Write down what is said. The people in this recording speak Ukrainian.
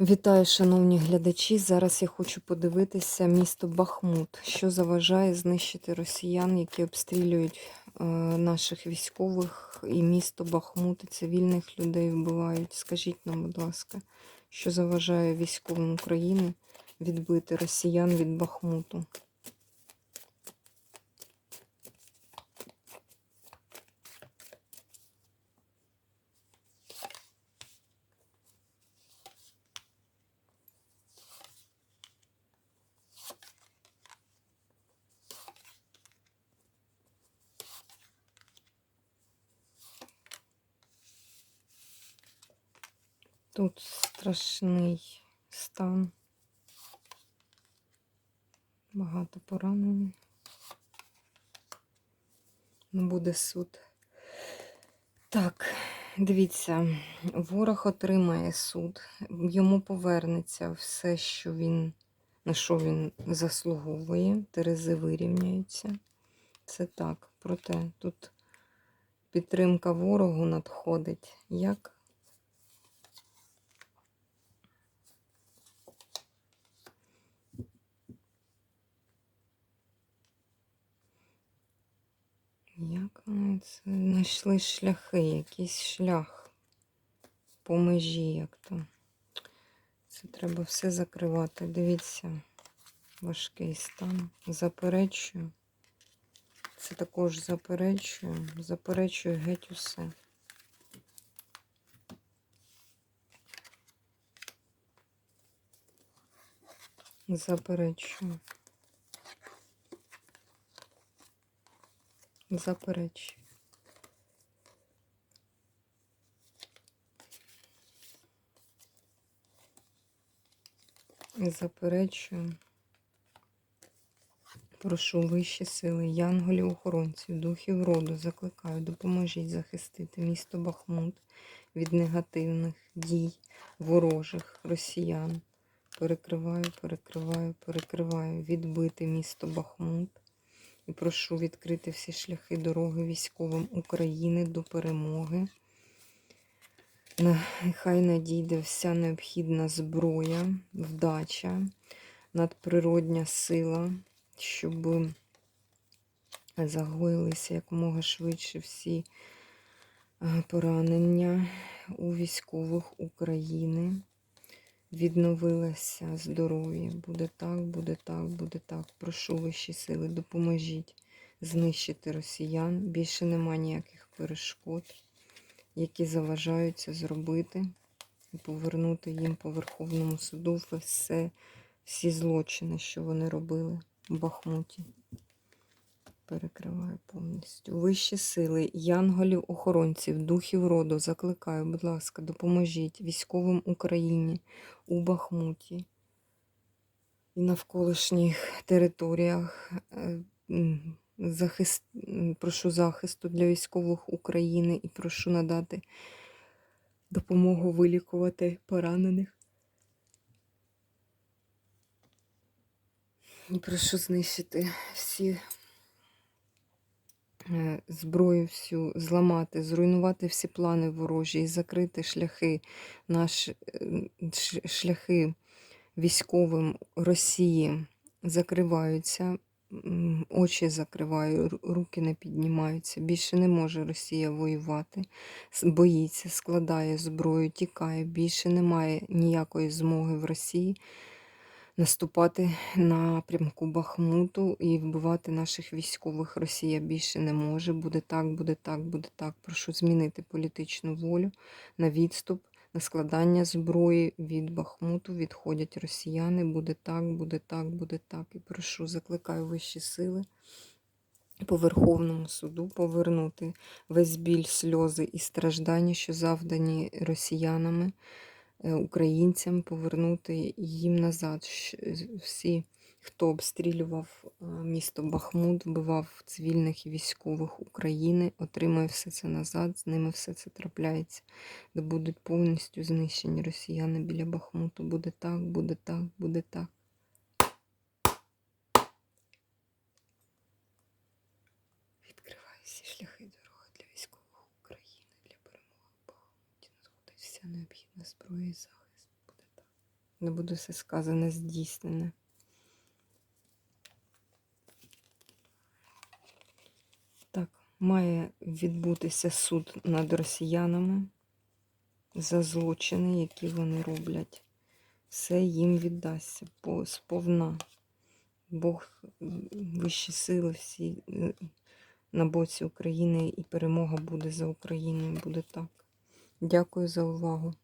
Вітаю, шановні глядачі. Зараз я хочу подивитися місто Бахмут, що заважає знищити росіян, які обстрілюють е, наших військових і місто Бахмут, і цивільних людей вбивають. Скажіть нам, будь ласка, що заважає військовим України відбити росіян від Бахмуту? Тут страшний стан. Багато поранених. Не буде суд. Так, дивіться, ворог отримає суд, йому повернеться все, що він, на що він заслуговує, терези вирівняються. Це так. Проте тут підтримка ворогу надходить. Як Як вони це знайшли шляхи, якийсь шлях по межі, як там. Це треба все закривати. Дивіться, важкий стан. Заперечую. Це також заперечую. Заперечую геть усе. Заперечую. Заперечую. Заперечую. Прошу вищі сили, янголів, охоронців, духів роду, закликаю, допоможіть захистити місто Бахмут від негативних дій ворожих росіян. Перекриваю, перекриваю, перекриваю, відбити місто Бахмут. І прошу відкрити всі шляхи дороги військовим України до перемоги. Нехай надійде вся необхідна зброя, вдача, надприродня сила, щоб загоїлися якомога швидше всі е, поранення у військових України. Відновилося здоров'я. Буде так, буде так, буде так. Прошу вищі сили, допоможіть знищити росіян. Більше нема ніяких перешкод, які заважають це зробити і повернути їм по Верховному суду все, всі злочини, що вони робили в Бахмуті. Перекриваю повністю. Вищі сили, янголів, охоронців, духів роду закликаю, будь ласка, допоможіть військовим Україні у Бахмуті і навколишніх територіях. Е, захист, Прошу захисту для військових України і прошу надати допомогу вилікувати поранених. І прошу знищити всі зброю всю зламати, зруйнувати всі плани ворожі і закрити шляхи, наші е, шляхи військовим Росії закриваються, очі закриваю, руки не піднімаються. Більше не може Росія воювати, боїться, складає зброю, тікає. Більше немає ніякої змоги в Росії наступати напрямку Бахмуту і вбивати наших військових. Росія більше не може. Буде так, буде так, буде так. Прошу змінити політичну волю на відступ, на складання зброї від Бахмуту. Відходять росіяни. Буде так, буде так, буде так. І прошу, закликаю вищі сили. По Верховному суду повернути весь біль, сльози і страждання, що завдані росіянами. Е, українцям повернути їм назад. Всі, хто обстрілював е, місто Бахмут, вбивав цивільних і військових України, отримує все це назад, з ними все це трапляється, де будуть повністю знищені росіяни біля Бахмуту. Буде так, буде так, буде так. Відкривай всі шляхи дороги для військових України, для перемоги в Бахмуті. Надходить вся необхідна зброя і захист. Буде так. Не буде все сказане, здійснене. Так, має відбутися суд над росіянами за злочини, які вони роблять. Все їм віддасться сповна. Бог, вищі сили всі е, на боці України і перемога буде за Україною. Буде так. Дякую за увагу.